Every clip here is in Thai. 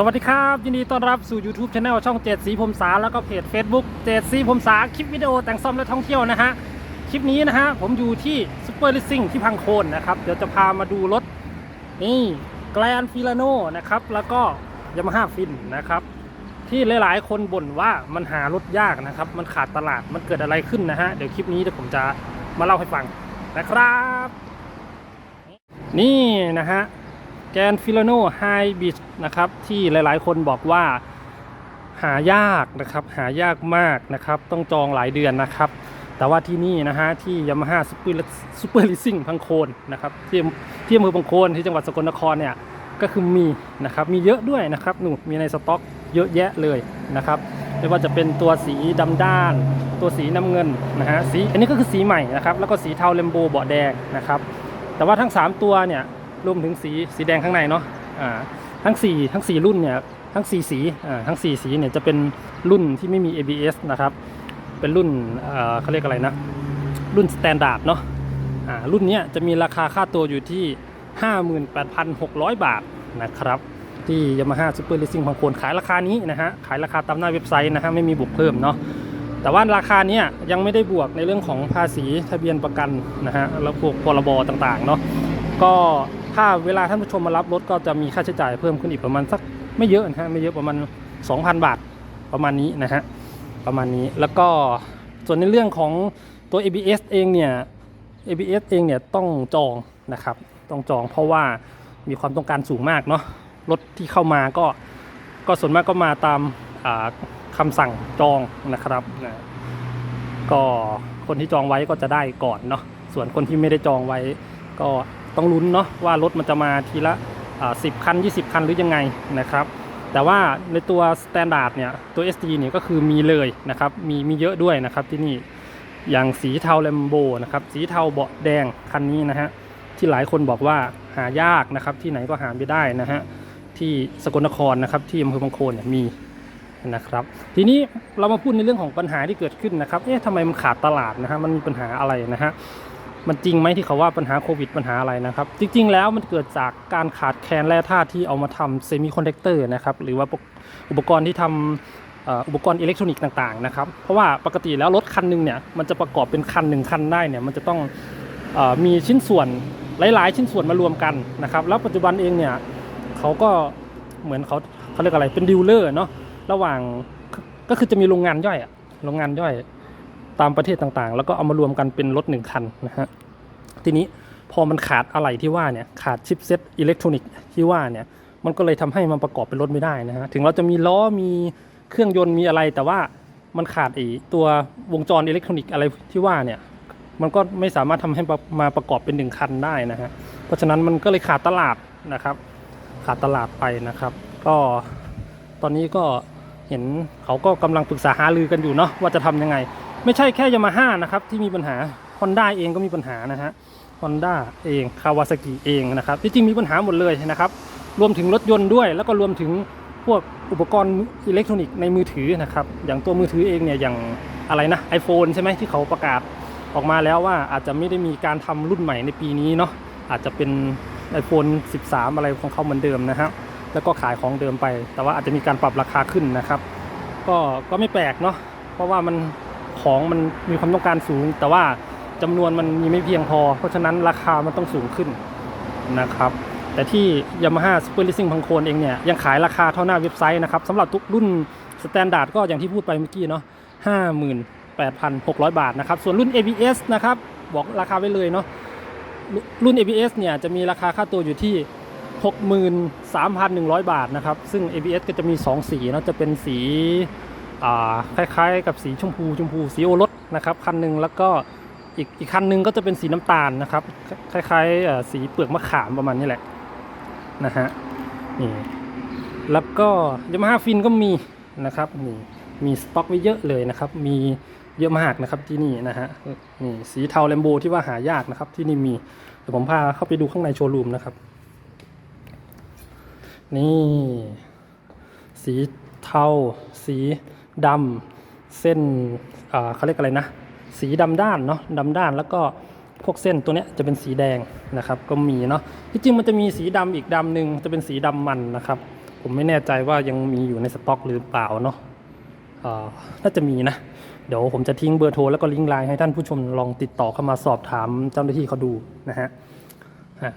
สวัสดีครับ ยินดีต้อนรับสู่ YouTube Channel ช่องเจ็ดสีพรมสาแล้วก็เพจ Facebook เจ็ดสีพรมสาคลิปวิดีโอแต่งซ่อมและท่องเที่ยวนะฮะ คลิปนี้นะฮะ ผมอยู่ที่ซูเปอร์ลิสซิ่งที่พังโคนนะครับ เดี๋ยวจะพามาดูรถ นี่แกลนฟิลาโนนะครับ แล้วก็ยามาฮ่าฟินนะครับ ที่หลายๆ คนบ่นว่ามันหารถยากนะครับ มันขาดตลาดมันเกิดอะไรขึ้นนะฮะ เดี๋ยวคลิปนี้เดี๋ยวผมจะมาเล่าให้ฟังนะครับ นี่นะฮะ แกนฟิลโนไฮบิชนะครับที่หลายๆ คนบอกว่าหายากนะครับหายากมากนะครับต้องจองหลายเดือนนะครับ แต่ว่าที่นี่นะฮะที่ยามาฮ่าซูเปอร์ซูเปอร์ลิซิ่งพังโคนนะครับที่ที่อำเภอพังโคนที่จังหวัดสกลนครเนี่ยก็คือมีนะครับมีเยอะด้วยนะครับหนูมีในสต็อกเยอะแยะเลยนะครับไม่ว่าจะเป็นตัวสีดำด้าน ตัวสีน้ำเงินนะฮะสีอันนี้ก็คือสีใหม่นะครับแล้วก็สีเทาเลมโบเบาะแดงนะครับแต่ว่าทั้ง 3 ตัวเนี่ย รวมถึงสีสีแดงข้างในเนาะอ่าทั้ง 4 ทั้ง 4 รุ่นเนี่ยทั้ง 4 สีอ่าทั้ง 4 สีเนี่ยจะเป็นรุ่นที่ไม่มี ABS นะครับ เป็นรุ่นเอ่อเขาเรียกอะไรนะ รุ่นสแตนดาร์ดเนาะอ่ารุ่นเนี้ยจะมีราคาค่าตัวอยู่ที่ 58,600 บาทนะครับที่ Yamaha Super Racing พังโคนขายราคานี้นะฮะขายราคาตามหน้าเว็บไซต์นะฮะไม่มีบวกเพิ่มเนาะแต่ว่าราคาเนี้ยยังไม่ได้บวกในเรื่องของภาษีทะเบียนประกันนะฮะแล้วพวกพรบต่างๆเนาะก็ ถ้าเวลาท่านผู้ชมมารับรถก็จะมีค่าใช้จ่ายเพิ่มขึ้นอีกประมาณสักไม่เยอะนะฮะไม่เยอะประมาณ 2,000 บาทประมาณนี้นะฮะประมาณนี้แล้วก็ส่วนในเรื่องของตัว ABS เองเนี่ย ABS เองเนี่ยต้องจองนะครับต้องจองเพราะว่ามีความต้องการสูงมากเนาะรถที่เข้ามาก็ก็ส่วนมากก็มาตามาคำสั่งจองนะครับนะก็คนที่จองไว้ก็จะได้ก่อนเนาะส่วนคนที่ไม่ได้จองไว้ก็ ต้องลุ้นเนาะว่ารถมันจะมาทีละสิบคัน 20 คันหรือยังไงนะครับ แต่ว่าในตัวสแตนดาร์ดเนี่ยตัว SD เนี่ยก็คือมีเลยนะครับมีมีเยอะด้วยนะครับที่นี่อย่างสีเทาแลมโบนะครับสีเทาเบาะแดงคันนี้นะฮะที่หลายคนบอกว่าหายากนะครับที่ไหนก็หาไม่ได้นะฮะที่สกลนครนะครับที่อำเภอบางโคนเนี่ยมีนะครับ ทีนี้เรามาพูดในเรื่องของปัญหาที่เกิดขึ้นนะครับเอ๊ะทำไมมันขาดตลาดนะฮะมันมีปัญหาอะไรนะฮะ มันจริงไหมที่เขาว่าปัญหาโควิดปัญหาอะไรนะครับ จริง ๆ แล้วมันเกิดจากการขาดแคลนแร่ธาตุที่เอามาทำเซมิคอนดักเตอร์นะครับหรือว่าอุปกรณ์ที่ทำเอ่ออุปกรณ์อิเล็กทรอนิกส์ต่างๆนะครับเพราะว่าปกติแล้วรถคันหนึงเนี่ยมันจะประกอบเป็นคันหนึ่งคันได้เนี่ยมันจะต้องออมีชิ้นส่วนหลายๆ ชิ้นส่วนมารวมกันนะครับแล้วปัจจุบันเองเนี่ยเขาก็เหมือนเขาเขาเรียกอะไรเป็นดีลเลอร์เนาะระหว่างก็คือจะมีโรงงานย่อยอะโรงงานย่อย ตามประเทศต่างๆ แล้วก็เอามารวมกันเป็นรถหนึ่งคันนะฮะทีนี้พอมันขาดอะไรที่ว่าเนี่ยขาดชิปเซ็ตอิเล็กทรอนิกส์ที่ว่าเนี่ยมันก็เลยทำให้มันประกอบเป็นรถไม่ได้นะฮะถึงเราจะมีล้อมีเครื่องยนต์มีอะไร แต่ว่ามันขาดไอตัววงจรอิเล็กทรอนิกส์อะไรที่ว่าเนี่ยมันก็ไม่สามารถทำให้มาประกอบเป็นหนึ่งคันได้นะฮะเพราะฉะนั้นมันก็เลยขาดตลาดนะครับ ขาดตลาดไปนะครับ ก็ตอนนี้ก็เห็นเขาก็กำลังปรึกษาหารือกันอยู่เนาะว่าจะทำยังไง ไม่ใช่แค่ยามาฮ่านะครับที่มีปัญหา Honda เองก็มีปัญหานะฮะ Honda เองคาวาซากิเองนะครับที่จริงมีปัญหาหมดเลยนะครับ รวมถึงรถยนต์ด้วย แล้วก็รวมถึงพวกอุปกรณ์อิเล็กทรอนิกส์ในมือถือนะครับ อย่างตัวมือถือเองเนี่ยอย่างอะไรนะ iPhone ใช่ไหมที่เขาประกาศออกมาแล้วว่าอาจจะไม่ได้มีการทำรุ่นใหม่ในปีนี้เนาะอาจจะเป็น iPhone 13 อะไรของเขาเหมือนเดิมนะครับแล้วก็ขายของเดิมไป แต่ว่าอาจจะมีการปรับราคาขึ้นนะครับ ก็ก็ไม่แปลกเนาะเพราะว่ามัน ของมันมีความต้องการสูง แต่ว่าจำนวนมันมีไม่เพียงพอ เพราะฉะนั้นราคามันต้องสูงขึ้นนะครับแต่ที่ Yamaha Super Racing พังโคนเองเนี่ยยังขายราคาเท่าหน้าเว็บไซต์นะครับสำหรับทุกรุ่นสแตนดาร์ดก็อย่างที่พูดไปเมื่อกี้เนาะ58,600 บาทนะครับ ส่วนรุ่น ABS นะครับ บอกราคาไว้เลยเนาะรุ่น ABS เนี่ยจะมีราคาค่าตัวอยู่ที่ 63,100 บาทนะครับ ซึ่ง ABS ก็จะมี 2 สีเนาะจะเป็นสี คล้ายๆ กับสีชมพูชมพูสีโอรสนะครับคันหนึ่งแล้วก็อีกอีกคันหนึ่งก็จะเป็นสีน้ำตาลนะครับ คล้ายๆสีเปลือกมะขามประมาณนี้แหละนะฮะนี่แล้วก็ยามาฮ่าฟินก็มีนะครับนี่มีสต็อกไว้เยอะเลยนะครับ มีเยอะมากนะครับที่นี่นะฮะนี่สีเทาแลมโบที่ว่าหายากนะครับที่นี่มีเดี๋ยวผมพาเข้าไปดูข้างในโชว์รูมนะครับ นี่ สีเทาสี ดำเส้นเขาเรียกอะไรนะ สีดำด้านเนาะดำด้านแล้วก็พวกเส้นตัวเนี้ยจะเป็นสีแดงนะครับก็มีเนาะที่จริงมันจะมีสีดำอีกดำหนึ่งจะเป็นสีดำมันนะครับ ผมไม่แน่ใจว่ายังมีอยู่ในสต็อกหรือเปล่าเนาะน่าจะมีนะ เดี๋ยวผมจะทิ้งเบอร์โทรแล้วก็ลิงก์ไลน์ให้ท่านผู้ชมลองติดต่อเข้ามาสอบถามเจ้าหน้าที่เขาดูนะฮะ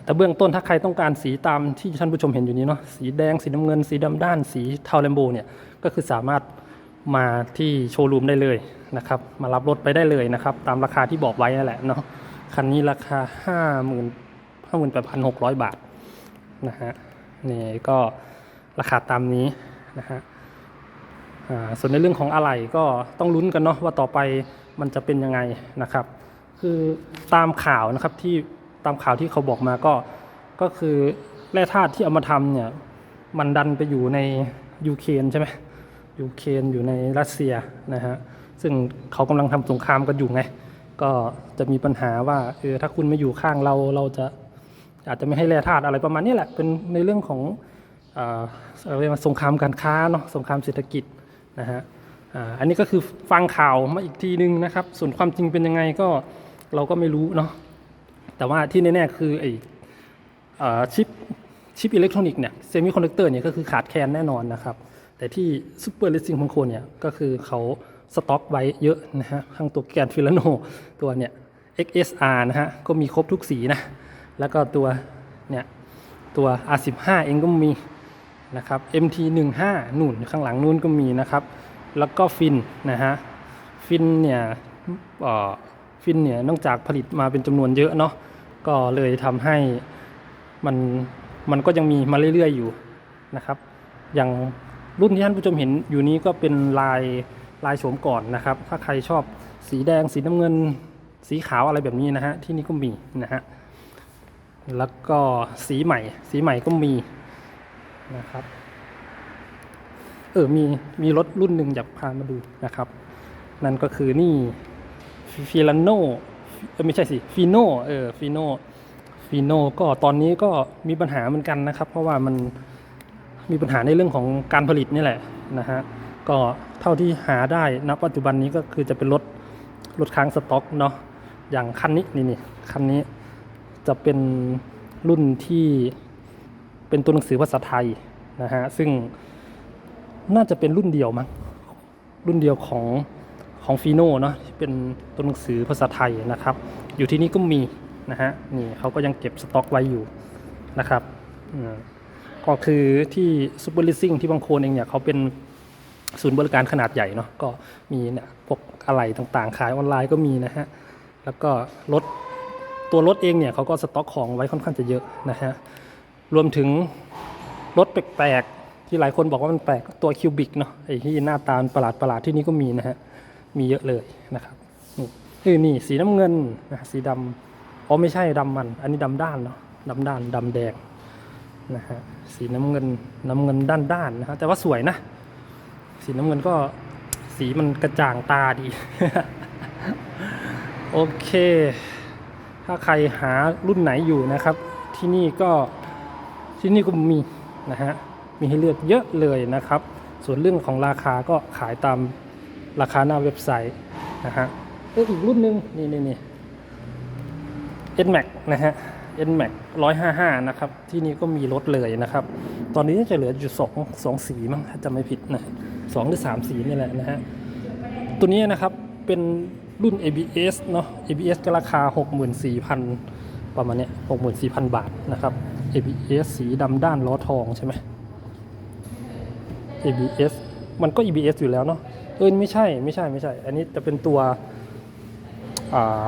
แต่เบื้องต้นถ้าใครต้องการสีตามที่ท่านผู้ชมเห็นอยู่นี้เนาะสีแดงสีน้ำเงิน สีดำด้านสีเทาแลมโบเนี่ยก็คือสามารถ มาที่โชว์รูมได้เลยนะครับ มารับรถไปได้เลยนะครับ ตามราคาที่บอกไว้นั่นแหละเนาะคันนี้ราคา 5 0 0 0 0 5 8 6 0 0 บาทนะฮะนี่ก็ราคาตามนี้นะฮะส่วนในเรื่องของอะไหล่ก็ต้องลุ้นกันเนาะว่าต่อไปมันจะเป็นยังไงนะครับ คือตามข่าวนะครับที่ตามข่าวที่เขาบอกมาก็ก็คือแร่ธาตุที่เอามาทำเนี่ยมันดันไปอยู่ในยูเครนใช่ไหม ยูเครนอยู่ในรัสเซียนะฮะซึ่งเขากำลังทำสงครามกันอยู่ไงก็จะมีปัญหาว่าเออถ้าคุณไม่อยู่ข้างเราเราจะอาจจะไม่ให้แร่ธาตุอะไรประมาณนี้แหละเป็นในเรื่องของเรียกว่าสงครามการค้าเนาะสงครามเศรษฐกิจนะฮะอันนี้ก็คือฟังข่าวมาอีกทีนึงนะครับ ส่วนความจริงเป็นยังไงก็เราก็ไม่รู้เนาะแต่ว่าที่แน่ๆคือไออ่าชิปชิปอิเล็กทรอนิกส์เนี่ยเซมิคอนดักเตอร์เนี่ยก็คือขาดแคลนแน่นอนนะครับ แต่ที่ซูเปอร์เลสซิ่งพังโคนเนี่ยก็คือเขาสต็อกไว้เยอะนะฮะทั้งตัวแกนฟิลโนตัวเนี่ย XSR นะฮะก็มีครบทุกสีนะ แล้วก็ตัวเนี่ยตัว R15 เองก็มีนะครับ MT15 นู่นข้างหลังนู่นก็มีนะครับ แล้วก็ฟินนะฮะฟินเนี่ยฟินเนี่ยนอกจากผลิตมาเป็นจำนวนเยอะเนาะก็เลยทำให้มันมันก็ยังมีมาเรื่อยๆอยู่นะครับอย่าง รุ่นที่ท่านผู้ชมเห็นอยู่นี้ก็เป็นลายลายโฉมก่อนนะครับ ถ้าใครชอบสีแดงสีน้ำเงิน สีขาวอะไรแบบนี้นะฮะที่นี่ก็มีนะฮะแล้วก็สีใหม่ สีใหม่ก็มีนะครับเออมีมีรถรุ่นหนึ่งอยากพามาดูนะครับ นั่นก็คือนี่ฟิลาโนไม่ใช่สิฟีโนเออฟีโนฟีโนก็ตอนนี้ก็มีปัญหาเหมือนกันนะครับ เพราะว่ามัน มีปัญหาในเรื่องของการผลิตนี่แหละนะฮะก็เท่าที่หาได้ณปัจจุบันนี้ก็คือจะเป็นรถรถค้างสต็อกเนาะอย่างคันนี้นี่นี่คันนี้จะเป็นรุ่นที่เป็นตัวหนังสือภาษาไทยนะฮะซึ่งน่าจะเป็นรุ่นเดียวมั้งรุ่นเดียวของของฟีโน่เนาะที่เป็นตัวหนังสือภาษาไทยนะครับ อยู่ที่นี่ก็มีนะฮะนี่เขาก็ยังเก็บสต็อกไว้อยู่นะครับอืม ก็คือที่ซูเปอร์ลิสซิ่งที่บางโคนเองเนี่ยเขาเป็นศูนย์บริการขนาดใหญ่เนาะก็มีเนี่ยพวกอะไหล่ต่างๆ ขายออนไลน์ก็มีนะฮะ แล้วก็รถตัวรถเองเนี่ยเขาก็สต็อกของไว้ค่อนข้างจะเยอะนะฮะ รวมถึงรถแปลกๆ ที่หลายคนบอกว่ามันแปลกตัวคิวบิกเนาะไอ้ที่หน้าตาประหลาดประหลาดๆที่นี่ก็มีนะฮะ มีเยอะเลยนะครับนี่คือนี่สีน้ำเงินนะสีดำอ๋อไม่ใช่ดำมัน อันนี้ดำด้านเนาะดำด้านดำแดง นะฮะสีน้ำเงินน้ำเงินด้านด้านๆนะฮะแต่ว่าสวยนะ สีน้ำเงินก็สีมันกระจ่างตาดี โอเค ถ้าใครหารุ่นไหนอยู่นะครับ ที่นี่ก็ที่นี่ก็มีนะฮะมีให้เลือกเยอะเลยนะครับ ส่วนเรื่องของราคาก็ขายตามราคาหน้าเว็บไซต์นะฮะอีกรุ่นหนึ่งนี่นี่นี่ NMAX นะฮะ NMAX 155 นะครับ ที่นี่ก็มีรถเลยนะครับ ตอนนี้จะเหลืออยู่สองสองสีมั้งถ้าจำไม่ผิดนะสองหรือสามสีนี่แหละนะฮะ ตัวนี้นะครับเป็นรุ่น ABS เนาะ ABS ก็ราคา 64,000 ประมาณเนี้ย64,000 บาทนะครับ ABS สีดำด้านล้อทองใช่ไหม ABS มันก็ ABS อยู่แล้วเนาะเออไม่ใช่ไม่ใช่ไม่ใช่ อันนี้จะเป็นตัวอ่า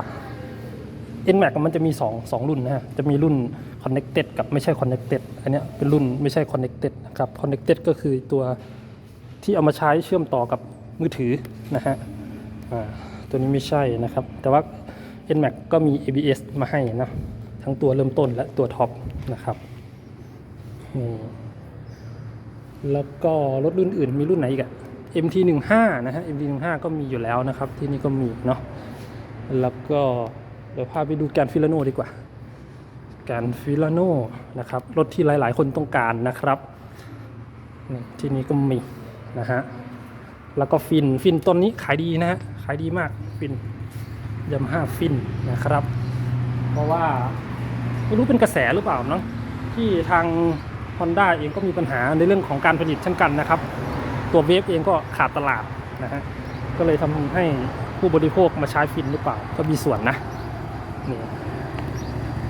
NMAX มันจะมี2 2รุ่นนะฮะจะมีรุ่น Connected กับไม่ใช่ Connected อันนี้เป็นรุ่นไม่ใช่ Connected นะครับ Connected ก็คือตัวที่เอามาใช้เชื่อมต่อกับมือถือนะฮะตัวนี้ไม่ใช่นะครับ แต่ว่า NMAX ก็มี ABS มาให้นะทั้งตัวเริ่มต้นและตัวท็อปนะครับนี่แล้วก็รถรุ่นอื่นมีรุ่นไหนอีกอะ MT15 นะฮะ MT15 ก็มีอยู่แล้วนะครับ ที่นี่ก็มีเนาะแล้วก็ เดี๋ยวพาไปดูแกนฟิลาโนดีกว่า แกนฟิลาโนนะครับ รถที่หลาย ๆ คนต้องการนะครับ ที่นี่ก็มีนะฮะ แล้วก็ฟิน ฟินต้นนี้ขายดีนะฮะ ขายดีมาก ฟินยามาฮ่าฟินนะครับ เพราะว่าไม่รู้เป็นกระแสหรือเปล่าเนาะที่ทาง Honda เองก็มีปัญหาในเรื่องของการผลิตเช่นกันนะครับ ตัวเวฟเองก็ขาดตลาดนะฮะ ก็เลยทำให้ผู้บริโภคมาใช้ฟินหรือเปล่า ก็มีส่วนนะ นี่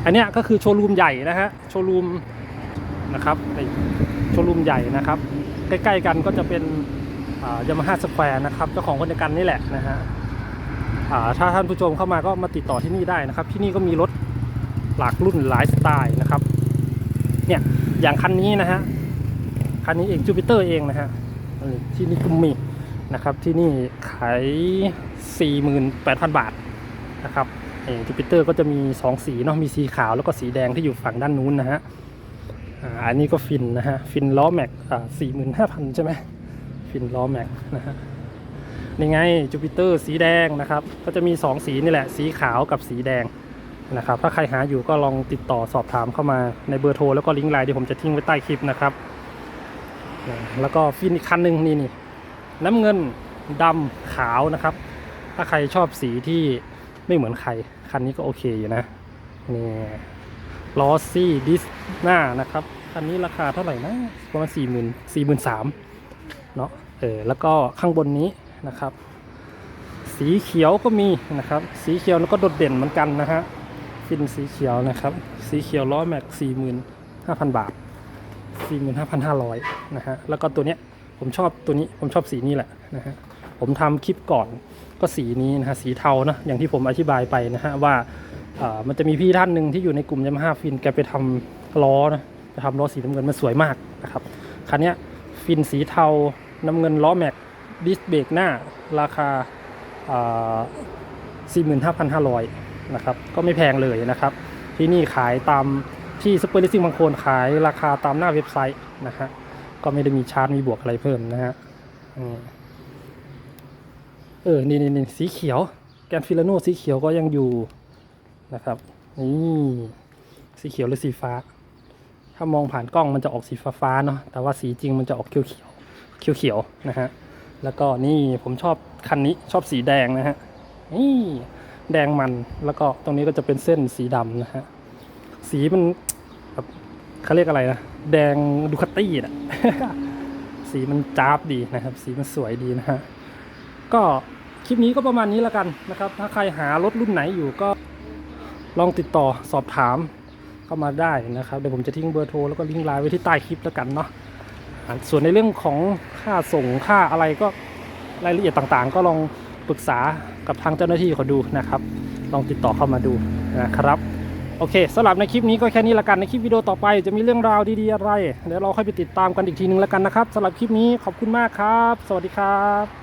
อันนี้ก็คือโชว์รูมใหญ่นะฮะโชว์รูมนะครับโชว์รูมใหญ่นะครับ ใกล้ๆกันก็จะเป็นยามาฮ่าสแควร์นะครับเจ้าของคนเดียวกันนี่แหละนะฮะถ้าท่านผู้ชมเข้ามาก็มาติดต่อที่นี่ได้นะครับ ที่นี่ก็มีรถหลากรุ่นหลายสไตล์นะครับเนี่ยอย่างคันนี้นะฮะคันนี้เองจูปิเตอร์เองนะฮะที่นี่ก็มีนะครับที่นี่ขาย 48,000 บาทนะครับ จูปิเตอร์ก็จะมี 2 สีเนาะมีสีขาวแล้วก็สีแดงที่อยู่ฝั่งด้านนู้นนะฮะอันนี้ก็ฟินนะฮะฟินล้อแม็กอ่า45,000ใช่ไหมฟินล้อแม็กนะฮะนี่ไงจูปิเตอร์สีแดงนะครับ ก็จะมี 2 สีนี่แหละ สีขาวกับสีแดงนะครับ ถ้าใครหาอยู่ก็ลองติดต่อสอบถามเข้ามาในเบอร์โทรแล้วก็ลิงก์ไลน์ที่ผมจะทิ้งไว้ใต้คลิปนะครับ แล้วก็ฟินอีกคันหนึ่งนี่นี่น้ำเงินดำขาวนะครับ ถ้าใครชอบสีที่ ไม่เหมือนใคร คันนี้ก็โอเคอยู่นะนี่ลอซี่ดิสหน้านะครับ คันนี้ราคาเท่าไหร่นะประมาณสี่หมื่นสี่หมื่นสามเนาะเออแล้วก็ข้างบนนี้นะครับ สีเขียวก็มีนะครับ สีเขียวแล้วก็โดดเด่นเหมือนกันนะฮะฟินสีเขียวนะครับ สีเขียวล้อแม็กสี่หมื่นห้าพันบาทสี่หมื่นห้าพันห้าร้อยนะฮะแล้วก็ตัวเนี้ยผมชอบตัวนี้ผมชอบสีนี้แหละนะฮะผมทำคลิปก่อน ก็สีนี้นะฮะสีเทานะอย่างที่ผมอธิบายไปนะฮะว่ามันจะมีพี่ท่านหนึ่งที่อยู่ในกลุ่มยามาฮ่าฟินแกไปทำล้อนะไปทำล้อสีน้ำเงินมันสวยมากนะครับคันนี้ฟินสีเทาน้ำเงินล้อแม็กดิสเบรกหน้าราคาสี่หมื่นะครับก็ไม่แพงเลยนะครับ ที่นี่ขายตามที่ซูเปอร์ลิซิ่งบางโคนขายราคาตามหน้าเว็บไซต์นะฮะก็ไม่ได้มีชาร์จมีบวกอะไรเพิ่มนะฮะอืม เออนี่นี่นี่สีเขียว แกนฟิลาโนสีเขียวก็ยังอยู่นะครับ นี่สีเขียวหรือสีฟ้า ถ้ามองผ่านกล้องมันจะออกสีฟ้าฟ้าๆเนาะ แต่ว่าสีจริงมันจะออกเขียวเขียวเขียวเขียวนะฮะ แล้วก็นี่ผมชอบคันนี้ชอบสีแดงนะฮะ นี่แดงมัน แล้วก็ตรงนี้ก็จะเป็นเส้นสีดำนะฮะ สีมันแบบเขาเรียกอะไรนะ แดงดูคาตี้อะ สีมันจ้าบดีนะครับ สีมันสวยดีนะฮะ ก็คลิปนี้ก็ประมาณนี้แล้วกันนะครับ ถ้าใครหารถรุ่นไหนอยู่ก็ลองติดต่อสอบถามเข้ามาได้นะครับ เดี๋ยวผมจะทิ้งเบอร์โทรแล้วก็ลิงก์ไลน์ไว้ที่ใต้คลิปแล้วกันเนาะส่วนในเรื่องของค่าส่งค่าอะไรก็รายละเอียดต่างๆ ก็ลองปรึกษากับทางเจ้าหน้าที่เขาดูนะครับ ลองติดต่อเข้ามาดูนะครับ โอเคสำหรับในคลิปนี้ก็แค่นี้ละกันในคลิปวิดีโอต่อไปจะมีเรื่องราวดีๆอะไร เดี๋ยวเราค่อยไปติดตามกันอีกทีนึงละกันนะครับสำหรับคลิปนี้ขอบคุณมากครับ สวัสดีครับ